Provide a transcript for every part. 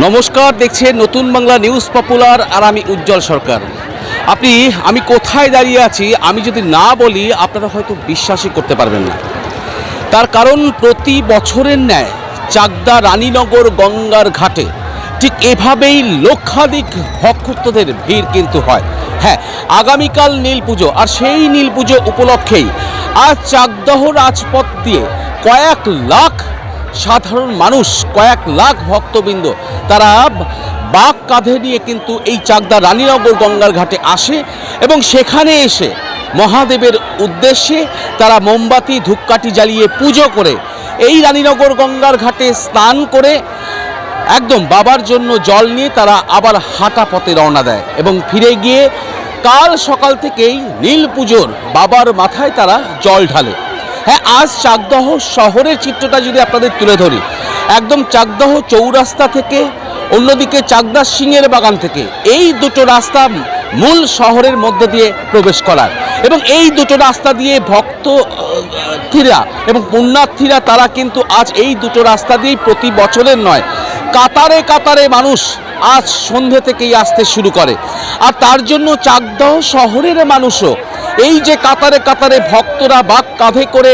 নমস্কার, দেখছেন নতুন বাংলা নিউজ পপুলার আর আমি উজ্জ্বল সরকার। আপনি, আমি কোথায় দাঁড়িয়ে আছি, আমি যদি না বলি, আপনারা হয়তো বিশ্বাসই করতে পারবেন না। তার কারণ, প্রতি বছরের ন্যায় চাকদা রানীনগর গঙ্গার ঘাটে ঠিক এভাবেই লক্ষাধিক ভক্তদের ভিড় কিন্তু হয়। হ্যাঁ আগামীকাল নীল পুজো, আর সেই নীল পুজো উপলক্ষেই আজ চাকদহ রাজপথ দিয়ে কয়েক লাখ সাধারণ মানুষ, কয়েক লাখ ভক্তবৃন্দ, তারা বাঘ কাঁধে নিয়ে কিন্তু এই চাকদা রানীনগর গঙ্গার ঘাটে আসে এবং সেখানে এসে মহাদেবের উদ্দেশ্যে তারা মোমবাতি, ধূপকাঠি জ্বালিয়ে পুজো করে। এই রানীনগর গঙ্গার ঘাটে স্নান করে একদম বাবার জন্য জল নিয়ে তারা আবার হাঁটা পথে রওনা দেয় এবং ফিরে গিয়ে কাল সকাল থেকেই নীল পুজোর বাবার মাথায় তারা জল ঢালে। হ্যাঁ আজ চাকদহ শহরের চিত্রটা যদি আপনাদের তুলে ধরি, একদম চাকদহ চৌরাস্তা থেকে অন্যদিকে চাকদা সিংয়ের বাগান থেকে এই দুটো রাস্তা মূল শহরের মধ্যে দিয়ে প্রবেশ করার। এবং এই দুটো রাস্তা দিয়ে ভক্ত থিরা এবং পুণ্যার্থীরা তারা কিন্তু আজ এই দুটো রাস্তা দিয়েই প্রতি বছরের নয়, কাতারে কাতারে মানুষ আজ সন্ধে থেকেই আসতে শুরু করে। আর তার জন্য চাকদহ শহরের মানুষও এই যে কাতারে কাতারে ভক্তরা বাঘ কাঁধে করে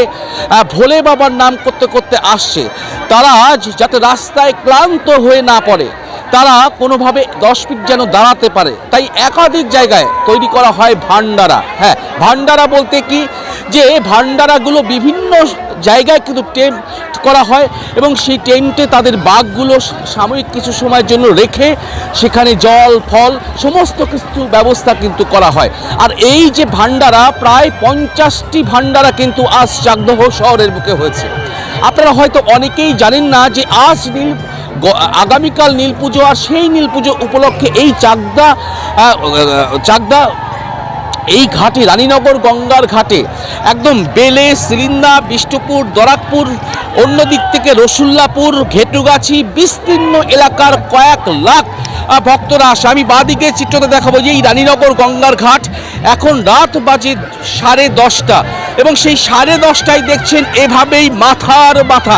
ভোলে বাবার নাম করতে করতে আসছে, তারা আজ যাতে রাস্তায় ক্লান্ত হয়ে না পড়ে, তারা কোনোভাবে দশ ফিট যেন দাঁড়াতে পারে। তাই একাধিক জায়গায় তৈরি করা হয় ভান্ডারা। হ্যাঁ ভান্ডারা বলতে কি? যে ভান্ডারাগুলো বিভিন্ন জায়গায় কিন্তু করা হয় এবং সেই টেন্টে তাদের বাঘগুলো সাময়িক কিছু সময়ের জন্য রেখে সেখানে জল, ফল, সমস্ত কিছু ব্যবস্থা কিন্তু করা হয়। আর এই যে ভান্ডারা প্রায় পঞ্চাশটি ভান্ডারা কিন্তু আজ চাকদহ শহরের বুকে হয়েছে। আপনারা হয়তো অনেকেই জানেন না যে আজ নীল আগামীকাল নীল পুজো আর সেই নীল পুজো উপলক্ষে এই চাকদা চাকদা এই ঘাটে, রানীনগর গঙ্গার ঘাটে একদম বেলে, সিলিন্দা, বিষ্ণুপুর, দরাকপুর অন্য দিক থেকে রসুল্লাপুর, ঘেটুগাছি, বিস্তীর্ণ এলাকার কয়েক লাখ ভক্তরা আসে। আমি বাদিকে চিত্রতে দেখাবো যে এই রানীনগর গঙ্গার ঘাট এখন রাত বাজে সাড়ে দশটা এবং সেই সাড়ে দশটায় দেখছেন এভাবেই মাথার মাথা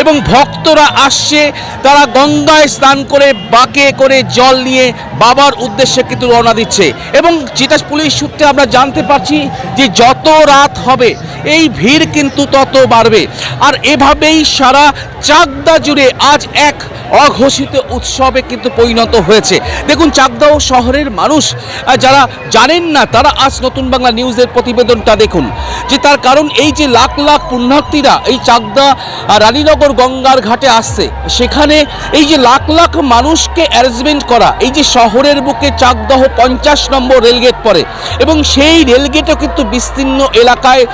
এবং ভক্তরা আসছে, তারা গঙ্গায় স্নান করে বাঁকে করে জল নিয়ে বাবার উদ্দেশ্যে কিন্তু রওনা দিচ্ছে এবং যেটা পুলিশ সূত্রে আমরা জানতে পারছি যে যত রাত হবে এই ভিড় কিন্তু তত বাড়বে। আর এভাবেই সারা চাকদা জুড়ে আজ এক অঘোষিত উৎসবে কিন্তু পরিণত হয়েছে। দেখুন, চাকদা ও শহরের মানুষ যারা জানেন না, তারা আজ নতুন বাংলা নিউজের প্রতিবেদনটা দেখুন, যে তার কারণ এই যে লাখ লাখ পুণ্যার্থীরা এই চাকদা রানীনগর গঙ্গার ঘাটে আসছে। সেখানে এই যে লাখ লাখ মানুষকে অ্যারেঞ্জমেন্ট করা, এই যে শহরের বুকে চাকদহ পঞ্চাশ নম্বর রেলগেট পড়ে, এবং সেই রেলগেটও কিন্তু বিস্তীর্ণ এলাকায়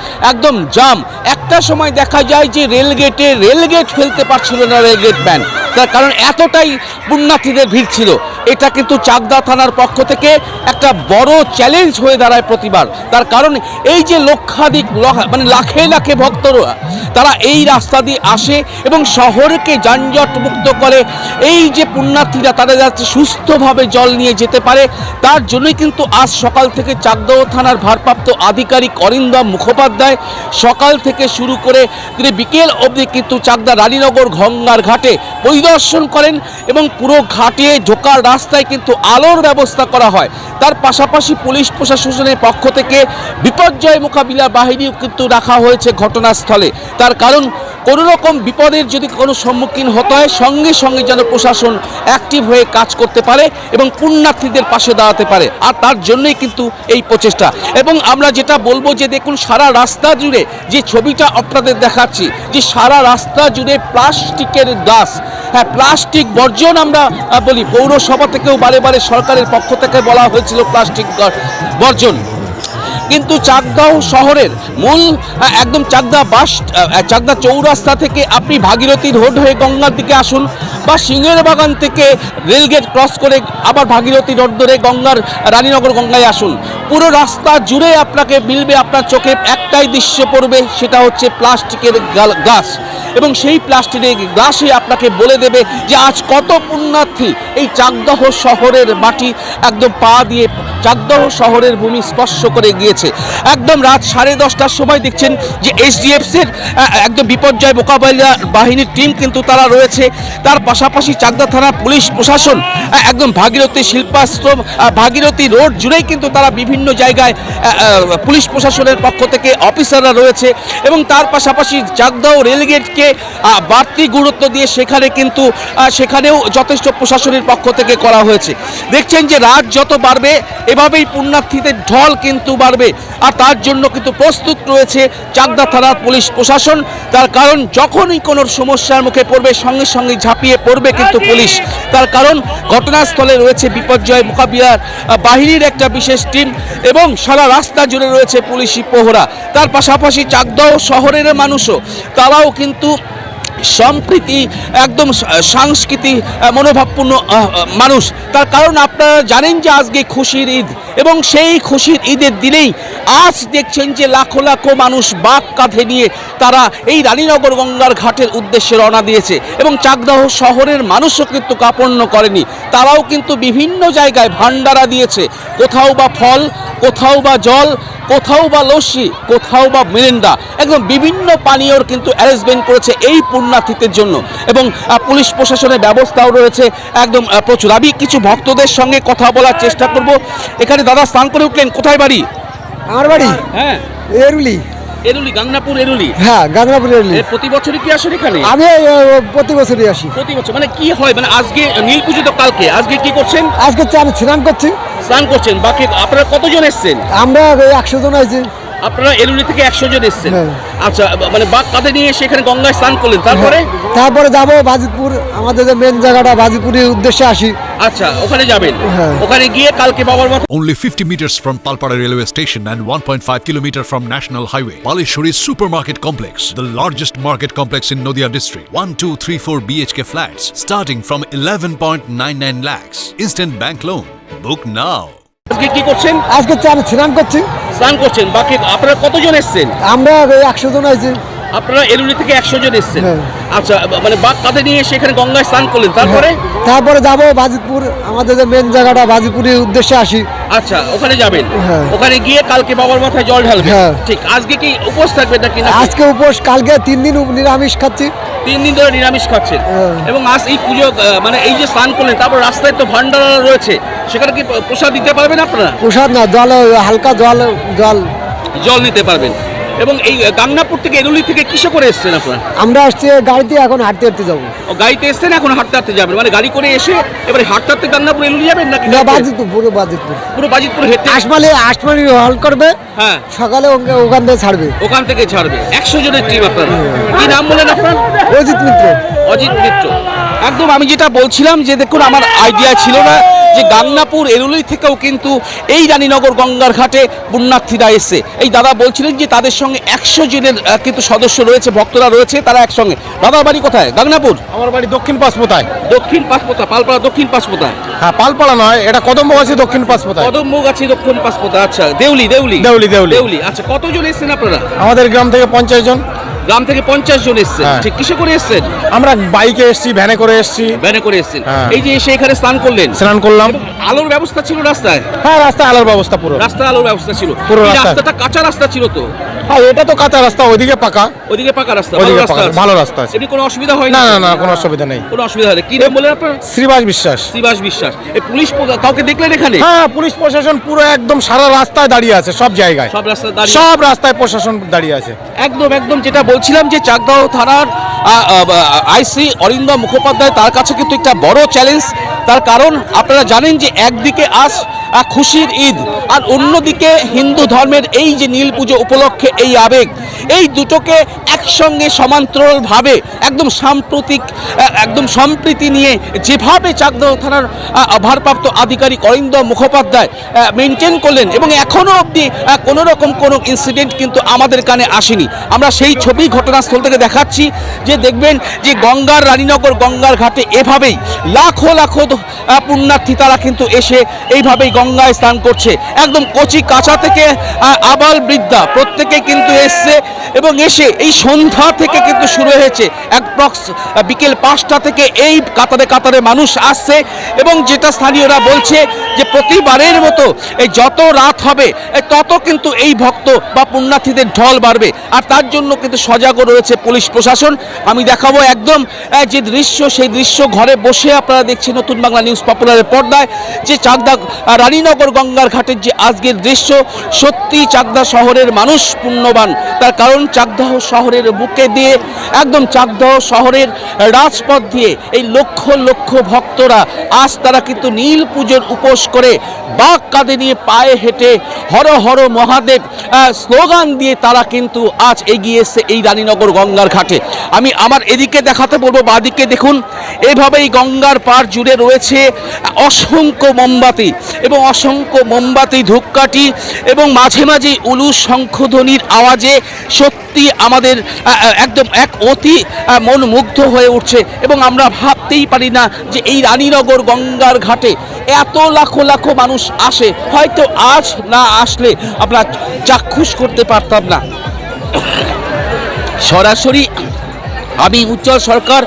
একদম জাম। একটা সময় দেখা যায় যে রেলগেটে রেলগেট ফেলতে পারছিল না রেলগেট ব্যান তার কারণ এতটাই পুণ্যার্থীদের ভিড় ছিল। এটা কিন্তু চাকদা থানার পক্ষ থেকে একটা বড় চ্যালেঞ্জ হয়ে দাঁড়ায় প্রতিবার। তার কারণ এই যে লক্ষাধিক মানে লাখে লাখে ভক্তরা, তারা এই রাস্তা দিয়ে আসে এবং শহরকে যানজট মুক্ত করে। এই যে পুণ্যার্থীরা তারা যাচ্ছে সুস্থভাবে জল নিয়ে যেতে পারে, তার জন্যই কিন্তু আজ সকাল থেকে চাকদহ থানার ভারপ্রাপ্ত আধিকারিক অরিন্দম মুখোপাধ্যায় সকাল থেকে শুরু করে, তিনি বিকেল অবধি কিন্তু চাকদা রানীনগর গঙ্গার ঘাটে পরিদর্শন করেন এবং পুরো ঘাটিয়ে ঢোকার রাস্তায় কিন্তু আলোর ব্যবস্থা করা হয়। তার পাশাপাশি পুলিশ প্রশাসনের পক্ষ থেকে বিপর্যয় মোকাবিলা বাহিনীও কিন্তু রাখা হয়েছে ঘটনাস্থলে। তার কারণ কোনো রকম বিপদের যদি কোনো সম্মুখীন হতে হয়, সঙ্গে সঙ্গে যেন প্রশাসন অ্যাক্টিভ হয়ে কাজ করতে পারে এবং পুণ্যার্থীদের পাশে দাঁড়াতে পারে। আর তার জন্যই কিন্তু এই প্রচেষ্টা। এবং আমরা যেটা বলব যে দেখুন, সারা রাস্তা জুড়ে যে ছবিটা আপনাদের দেখাচ্ছি, যে সারা রাস্তা জুড়ে প্লাস্টিকের গ্লাস হ্যাঁ প্লাস্টিক বর্জন আমরা বলি, পৌরসভা থেকেও বারে বারে সরকারের পক্ষ থেকে বলা হয়েছিল প্লাস্টিক বর্জন। কিন্তু চাকদাহ শহরের মূল একদম চাকদা বাস চাকদা চৌরাস্তা থেকে আপনি ভাগীরথী রোড হয়ে গঙ্গার দিকে আসুন বা সিংহের বাগান থেকে রেলগেট ক্রস করে আবার ভাগীরথী রোড ধরে গঙ্গার, রানীনগর গঙ্গায় আসুন। পুরো রাস্তা জুড়ে আপনাকে মিলবে আপনার চোখে একটাই দৃশ্য পড়বে, সেটা হচ্ছে প্লাস্টিকের গ্লাস এবং সেই প্লাস্টিকের গ্লাসে আপনাকে বলে দেবে যে আজ কত পুণ্যার্থী এই চাকদহ শহরের মাটি একদম পা দিয়ে চাকদহ শহরের ভূমি স্পর্শ করে গিয়েছে। একদম রাত সাড়ে দশটার সময় দেখছেন যে এসডিএফসির একদম বিপর্যয় মোকাবিলা বাহিনীর টিম কিন্তু তারা রয়েছে। তার পাশাপাশি চাকদা থানা পুলিশ প্রশাসন একদম ভাগীরথী শিল্পাশ্রম ভাগীরথী রোড জুড়েই কিন্তু তারা বিভিন্ন জায়গায় পুলিশ প্রশাসনের পক্ষ থেকে অফিসাররা রয়েছে। এবং তার পাশাপাশি চাকদাও রেলগেটকে আহ, বাড়তি গুরুত্ব দিয়ে সেখানে কিন্তু সেখানেও যথেষ্ট প্রশাসনের পক্ষ থেকে করা হয়েছে। দেখছেন যে রাত যত বাড়বে এভাবেই পুণ্যার্থীদের ঢল কিন্তু বাড়বে। আর তার জন্য কিন্তু প্রস্তুত রয়েছে চাকদা থানার পুলিশ প্রশাসন। তার কারণ যখনই কোনো সমস্যার মুখে পড়বে সঙ্গে সঙ্গে ঝাঁপিয়ে পড়বে কিন্তু পুলিশ। তার কারণ ঘটনাস্থলে রয়েছে বিপর্যয় মোকাবিলার বাহিনীর একটা বিশেষ টিম এবং সারা রাস্তা জুড়ে রয়েছে পুলিশি প্রহরা। তার পাশাপাশি চাকদহ শহরের মানুষও তারাও কিন্তু সম্প্রীতি, একদম সাংস্কৃতিক মনোভাবপূর্ণ মানুষ। তার কারণ আপনারা জানেন যে আজকে খুশির ঈদ এবং সেই খুশির ঈদের দিনেই আজ দেখছেন যে লাখো লাখো মানুষ বাঘ কাঁধে নিয়ে তারা এই রানীনগর গঙ্গার ঘাটের উদ্দেশ্যে রওনা দিয়েছে এবং চাকদাহ শহরের মানুষও কিন্তু কাপন্ন করেনি। তারাও কিন্তু বিভিন্ন জায়গায় ভান্ডারা দিয়েছে। কোথাও বা ফল, কোথাও বা জল, কোথাও বা লস্যি, কোথাও বা মিরিন্ডা। একদম বিভিন্ন পানীয়র কিন্তু অ্যারেঞ্জমেন্ট করেছে এই পুণ্যার্থীদের জন্য। এবং পুলিশ প্রশাসনের ব্যবস্থাও রয়েছে। একদম প্রচুর। আমি কিছু ভক্তদের সঙ্গে কথা বলার চেষ্টা করব। এখানে দাদা স্নান করে উঠলেন। কোথায় বাড়ি? আমার বাড়ি? হ্যাঁ। এরুলি। এরুলি গাংনাপুর এরুলি? হ্যাঁ গাঙ্গনাপুর এরুলি। প্রতি বছরই কি আসেন এখানে? আমি প্রতি বছরই আসি। প্রতি বছর মানে কি হয়? মানে আজকে নীল পুজো তো কালকে আজকে কি করছেন? আজকে চান স্নান করছি। স্নান করছেন বাকি আপনারা কতজন এসেছেন? আমরা একশো জন আছি আপনারা এরুলি থেকে একশো জন এসছেন হ্যাঁ। আচ্ছা মানে বাঘ কাঁধে নিয়ে সেখানে গঙ্গায় স্নান করলেন তারপরে তারপরে যাব বাজিতপুর আমাদের যে মেন জায়গাটা বাজিপুরের উদ্দেশ্যে আসি আচ্ছা ওখানে যাবেন হ্যাঁ। ওখানে গিয়ে কালকে বাবার মা Only 50 meters from Palpara railway station and 1.5 kilometer from National Highway. Palishuri Supermarket Complex, the largest market complex in Noida district. 1, 2, 3, 4 BHK flats starting from 11.99 lakhs. Instant bank loan. Book now. আজকে কি করছেন? আজকে আমি স্নান করছি। স্নান করছেন। বাকি আপনারা কতজন এসছেন? আমরা একশো জন আছি আপনারা এরুলি থেকে একশো জন এসছেন। হ্যাঁ। আচ্ছা মানে বাঘ কাঁধে নিয়ে সেখানে গঙ্গায় স্নান করলেন? তারপরে? তারপরে যাব বাজিতপুর আমাদের যে মেন জায়গাটা বাজিপুরের উদ্দেশ্যে আসি। আচ্ছা ওখানে যাবেন? হ্যাঁ। ওখানে গিয়ে কালকে বাবার মাথায় জল ঢালবেন? হ্যাঁ। ঠিক আজকে কি উপোস থাকবেন নাকি না আজকে উপোস কালকে তিন দিন নিরামিষ খাচ্ছি। তিন দিন ধরে নিরামিষ খাচ্ছেন? হ্যাঁ। এবং আজ এই পুজো মানে এই যে স্নান করলেন তারপর রাস্তায় তো ভান্ডারা রয়েছে সেখানে কি প্রসাদ দিতে পারবেন আপনারা? প্রসাদ না জল হালকা জল জল। জল নিতে পারবেন। এবং এই গাংনাপুর থেকে এরুলি থেকে কিসে করে এসছেন আপনারা? আমরা আসছি গাড়িতে এখন হাঁটতে হাঁটতে যাব। ও, গাড়িতে এসছেন এখন হাঁটতে হাঁটতে যাবেন। মানে গাড়ি করে এসে এবারে হাঁটতে হাঁটতে গাংনাপুর এরুলি যাবেন নাকি না? বাজিতপুর পুরো বাজিতপুর। পুরো বাজিতপুর হেঁটে? আশমালি আশমালি হল করবে। হ্যাঁ। সকালে ওকে- ওখান থেকে ছাড়বে। ওখান থেকে ছাড়বে। একশো জনের টিম আপনারা। কি নাম বলেন আপনার? অজিত মিত্র। অজিত মিত্র। একদম আমি যেটা বলছিলাম যে দেখুন আমার আইডিয়া ছিল না যে গাংনাপুর এরুলি থেকেও কিন্তু এই রানীনগর গঙ্গার ঘাটে পুণ্যার্থীরা এসছে এই দাদা বলছিলেন যে তাদের সঙ্গে একশো জনের কিন্তু সদস্য রয়েছে ভক্তরা রয়েছে তারা একসঙ্গে। দাদার বাড়ি কোথায়? গাংনাপুর আমার বাড়ি দক্ষিণ পাঁচপোতায়। দক্ষিণ পাঁচপোতা পালপাড়া দক্ষিণ পাঁচপোতা হ্যাঁ পালপাড়া নয় এটা কদম্ব কদম্বগাছি দক্ষিণ পাঁচপোতায়। কদমগাছি দক্ষিণ পাঁচপোতা আচ্ছা দেউলি দেউলি। দেউলি, দেউলি। দেউলি আচ্ছা কতজন এসেছেন আপনারা? আমাদের গ্রাম থেকে পঞ্চাশ জন। গ্রাম থেকে পঞ্চাশ জন এসছেন। হ্যাঁ। ঠিক কিসে করে এসছেন? আমরা বাইকে এসছি ভ্যানে করে এসছি। ভ্যানে করে এসছেন। হ্যাঁ। এই যে এসে এখানে স্নান করলেন। স্নান করলাম। এবং আলোর ব্যবস্থা ছিল রাস্তায়? হ্যাঁ রাস্তা আলোর ব্যবস্থা পুরো। রাস্তা আলোর ব্যবস্থা ছিল। পুরো এই রাস্তা। রাস্তাটা কাঁচা রাস্তা ছিল তো? হ্যাঁ এটা তো কাঁচা রাস্তা ওইদিকে পাকা। ওদিকে পাকা রাস্তা ভালো রাস্তা পাকা, আছে। ভালো রাস্তা আছে। এমনি কোনো অসুবিধা হয় না না না কোনো অসুবিধা নেই। কোনো অসুবিধা হয়নি। কি নাম বলেন আপনার? শ্রীবাস বিশ্বাস। শ্রীবাস বিশ্বাস। এই পুলিশ কাউকে দেখলেন এখানে? হ্যাঁ পুলিশ প্রশাসন পুরো একদম সারা রাস্তায় দাঁড়িয়ে আছে সব জায়গায়। সব রাস্তা দাঁড়িয়ে সব রাস্তায় প্রশাসন দাঁড়িয়ে আছে। একদম একদম যেটা বলছিলাম যে চাকদাহ থানার আইসি অরিন্দম মুখোপাধ্যায় তার কাছে কিন্তু একটা বড় চ্যালেঞ্জ তার কারণ আপনারা জানেন যে একদিকে আজ খুশির ঈদ। আর অন্যদিকে হিন্দু ধর্মের এই যে নীল পুজো উপলক্ষে এই আবেগ, এই দুটোকে একসঙ্গে সমান্তরালভাবে একদম সাম্প্রতিক একদম সম্প্রীতি নিয়ে যেভাবে চাকদাহ থানার ভারপ্রাপ্ত আধিকারিক অরিন্দম মুখোপাধ্যায় মেনটেন করলেন এবং এখনও অবধি কোনো রকম কোনো ইনসিডেন্ট কিন্তু আমাদের কানে আসেনি। আমরা সেই ছবি ঘটনাস্থল থেকে দেখাচ্ছি যে দেখবেন যে গঙ্গার রানীনগর গঙ্গার ঘাটে এভাবেই লাখো লাখো পুণ্যার্থী তারা কিন্তু এসে এইভাবেই গঙ্গায় স্নান করছে। একদম কচি কাঁচা থেকে আবাল বৃদ্ধা প্রত্যেকে কিন্তু এসছে এবং এসে এই সন্ধ্যা থেকে কিন্তু শুরু হয়েছে। অ্যাপ্রক্স বিকেল পাঁচটা থেকে এই কাতারে কাতারে মানুষ আসছে এবং যেটা স্থানীয়রা বলছে যে প্রতিবারের মতো এই যত রাত হবে তত কিন্তু এই ভক্ত বা পুণ্যার্থীদের ঢল বাড়বে। আর তার জন্য কিন্তু সজাগও রয়েছে পুলিশ প্রশাসন। আমি দেখাবো একদম যে দৃশ্য, সেই দৃশ্য ঘরে বসে আপনারা দেখছেন নতুন বাংলা নিউজ পপুলারের পর্দায়, যে চাকদা রানীনগর গঙ্গার ঘাটের যে আজকের দৃশ্য, সত্যি চাকদা শহরের মানুষ পুণ্যবান। তার কারণ চাকদাহ শহরের বুকে দিয়ে, একদম চাকদাহ শহরের রাজপথ দিয়ে এই লক্ষ লক্ষ ভক্তরা আজ তারা কিন্তু নীল পুজোর উপোস করে বাঘ কাঁধে নিয়ে পায়ে হেঁটে হর হর মহাদেব স্লোগান দিয়ে তারা কিন্তু আজ এগিয়ে এসছে এই রানীনগর গঙ্গার ঘাটে। আমি আমার এদিকে দেখাতে বলব, বাদিকে দেখুন, এভাবেই গঙ্গার পার জুড়ে রয়েছে অসংখ্য মোমবাতি এবং অসংখ্য মোমবাতি, ধূপকাঠি এবং মাঝে মাঝে উলু শঙ্খধ্বনির আওয়াজে সত্যি আমাদের একদম এক অতি মন মুগ্ধ হয়ে উঠছে এবং আমরা ভাবতেই পারি না যে এই রানীনগর গঙ্গার ঘাটে এত লাখো লাখো মানুষ আসে। হয়তো আজ না আসলে আমরা চাক্ষুষ করতে পারতাম না। সরাসরি আমি উজ্জ্বল সরকার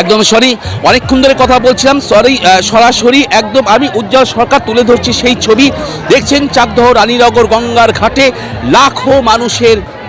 একদম সরি, অনেকক্ষণ ধরে কথা বলছিলাম, সরি সরাসরি একদম আমি উজ্জ্বল সরকার তুলে ধরছি সেই ছবি। দেখছেন চাকদহ রানীনগর গঙ্গার ঘাটে লাখো মানুষের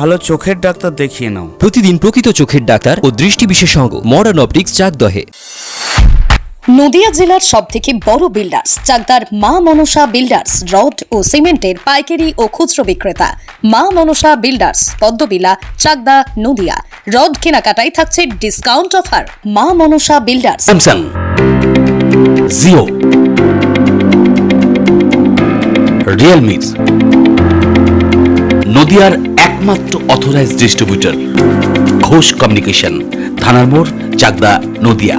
ভালো চোখের ডাক্তার দেখিয়ে নাও। প্রতিদিন প্রকৃত চোখের ডাক্তার ও দৃষ্টি বিশেষজ্ঞ মডার্ন অপটিক্স চাকদহে নদিয়া জেলার সব থেকে বড় বিল্ডার্স চাকদার মা মনসা বিল্ডার্স রড ও সিমেন্টের পাইকারি ও খুচরো বিক্রেতা। মা মনসা বিল্ডার্স পদ্মবিলা চাকদা নদিয়া। রড কেনাকাটায় থাকছে discount offer Maa Manasa builders Samsung Jio realme নদিয়ার একমাত্র অথরাইজ ডিস্ট্রিবিউটর ঘোষ কমিউনিকেশন থানার মোড় চাকদা নদিয়া।